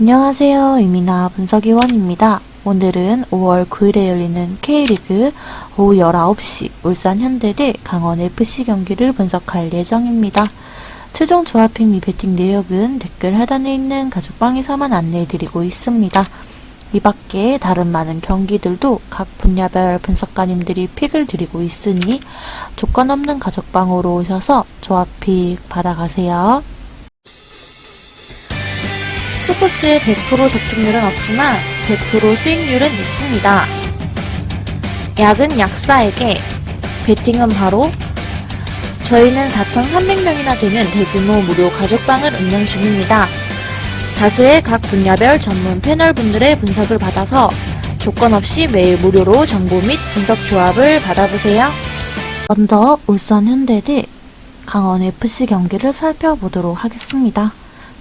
안녕하세요. 이민아 분석위원입니다. 오늘은 5월 9일에 열리는 K리그 오후 19시 울산 현대 대 강원 FC 경기를 분석할 예정입니다. 최종 조합핑 및 배팅 내역은 댓글 하단에 있는 가족방에서만 안내해드리고 있습니다. 이 밖에 다른 많은 경기들도 각 분야별 분석가님들이 픽을 드리고 있으니 조건 없는 가족방으로 오셔서 조합픽 받아가세요. 스포츠에 100% 적중률은 없지만 100% 수익률은 있습니다. 약은 약사에게, 베팅은 바로 저희는 4,300명이나 되는 대규모 무료 가족방을 운영 중입니다. 다수의 각 분야별 전문 패널분들의 분석을 받아서 조건 없이 매일 무료로 정보 및 분석 조합을 받아보세요. 먼저 울산 현대 대 강원 FC 경기를 살펴보도록 하겠습니다.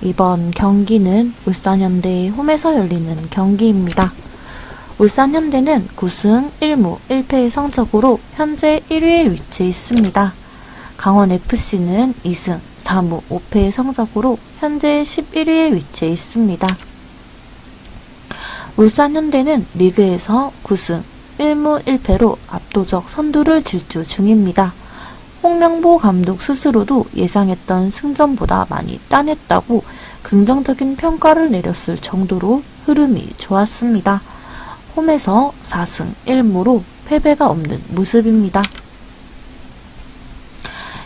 이번 경기는 울산현대의 홈에서 열리는 경기입니다. 울산현대는 9승 1무 1패의 성적으로 현재 1위에 위치해 있습니다. 강원FC는 2승 4무 5패의 성적으로 현재 11위에 위치해 있습니다. 울산현대는 리그에서 9승 1무 1패로 압도적 선두를 질주 중입니다. 홍명보 감독 스스로도 예상했던 승전보다 많이 따냈다고 긍정적인 평가를 내렸을 정도로 흐름이 좋았습니다. 홈에서 4승 1무로 패배가 없는 모습입니다.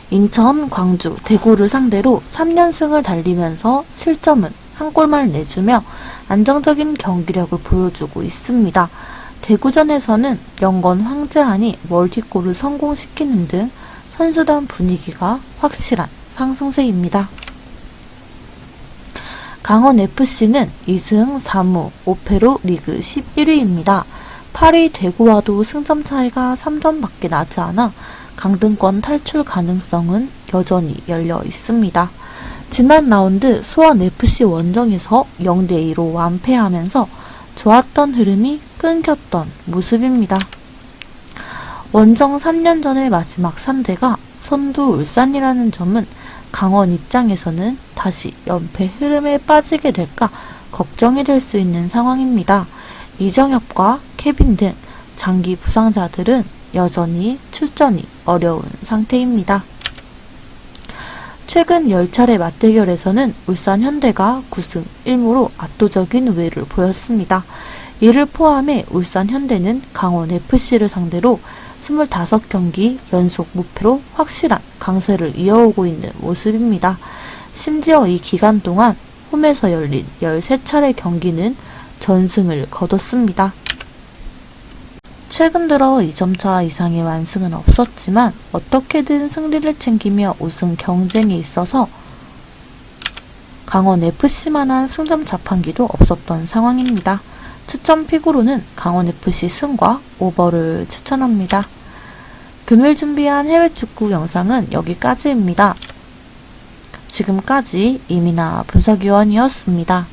인천, 광주, 대구를 상대로 3연승을 달리면서 실점은 한 골만 내주며 안정적인 경기력을 보여주고 있습니다. 대구전에서는 영건 황재한이 멀티골을 성공시키는 등 선수단 분위기가 확실한 상승세입니다. 강원FC는 2승 3무 5패로 리그 11위입니다. 8위 대구와도 승점 차이가 3점밖에 나지 않아 강등권 탈출 가능성은 여전히 열려 있습니다. 지난 라운드 수원FC 원정에서 0대2로 완패하면서 좋았던 흐름이 끊겼던 모습입니다. 원정 3년 전의 마지막 3대가 선두 울산이라는 점은 강원 입장에서는 다시 연패 흐름에 빠지게 될까 걱정이 될 수 있는 상황입니다. 이정엽과 케빈 등 장기 부상자들은 여전히 출전이 어려운 상태입니다. 최근 10차례 맞대결에서는 울산 현대가 9승 1무로 압도적인 우위를 보였습니다. 이를 포함해 울산 현대는 강원 FC를 상대로 25경기 연속 무패로 확실한 강세를 이어오고 있는 모습입니다. 심지어 이 기간 동안 홈에서 열린 13차례 경기는 전승을 거뒀습니다. 최근 들어 2점차 이상의 완승은 없었지만 어떻게든 승리를 챙기며 우승 경쟁에 있어서 강원 FC만한 승점 자판기도 없었던 상황입니다. 추천 픽으로는 강원FC 승과 오버를 추천합니다. 금일 준비한 해외 축구 영상은 여기까지입니다. 지금까지 이민아 분석위원이었습니다.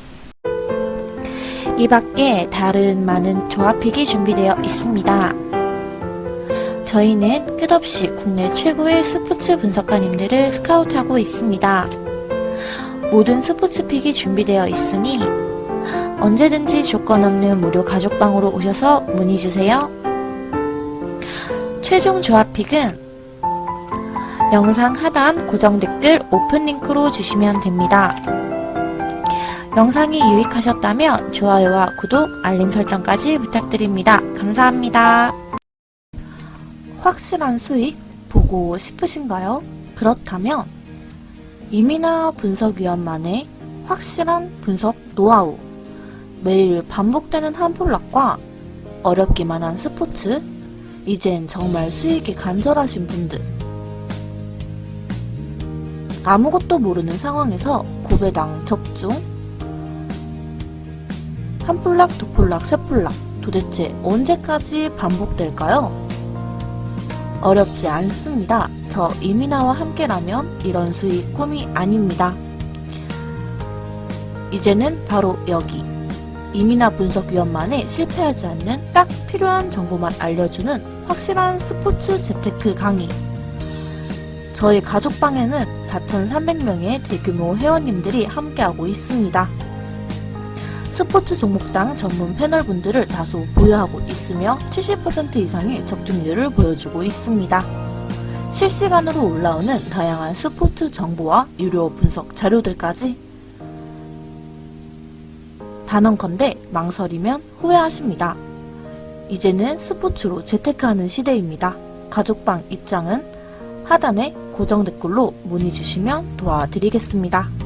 이 밖에 다른 많은 조합픽이 준비되어 있습니다. 저희는 끝없이 국내 최고의 스포츠 분석가님들을 스카우트하고 있습니다. 모든 스포츠 픽이 준비되어 있으니 언제든지 조건 없는 무료 가족방으로 오셔서 문의 주세요. 최종 조합픽은 영상 하단 고정 댓글 오픈 링크로 주시면 됩니다. 영상이 유익하셨다면 좋아요와 구독, 알림 설정까지 부탁드립니다. 감사합니다. 확실한 수익 보고 싶으신가요? 그렇다면 이민아 분석위원만의 확실한 분석 노하우 매일 반복되는 한폴락과 어렵기만 한 스포츠 이젠 정말 수익이 간절하신 분들 아무것도 모르는 상황에서 고배당 적중 한 폴락, 두 폴락, 세 폴락 도대체 언제까지 반복될까요? 어렵지 않습니다. 저 이민아와 함께라면 이런 수익 꿈이 아닙니다. 이제는 바로 여기 이민아 분석위원만의 실패하지 않는 딱 필요한 정보만 알려주는 확실한 스포츠 재테크 강의. 저희 가족방에는 4,300명의 대규모 회원님들이 함께하고 있습니다. 스포츠 종목당 전문 패널분들을 다소 보유하고 있으며 70% 이상의 적중률을 보여주고 있습니다. 실시간으로 올라오는 다양한 스포츠 정보와 유료 분석 자료들까지 단언컨대 망설이면 후회하십니다. 이제는 스포츠로 재테크하는 시대입니다. 가족방 입장은 하단에 고정 댓글로 문의 주시면 도와드리겠습니다.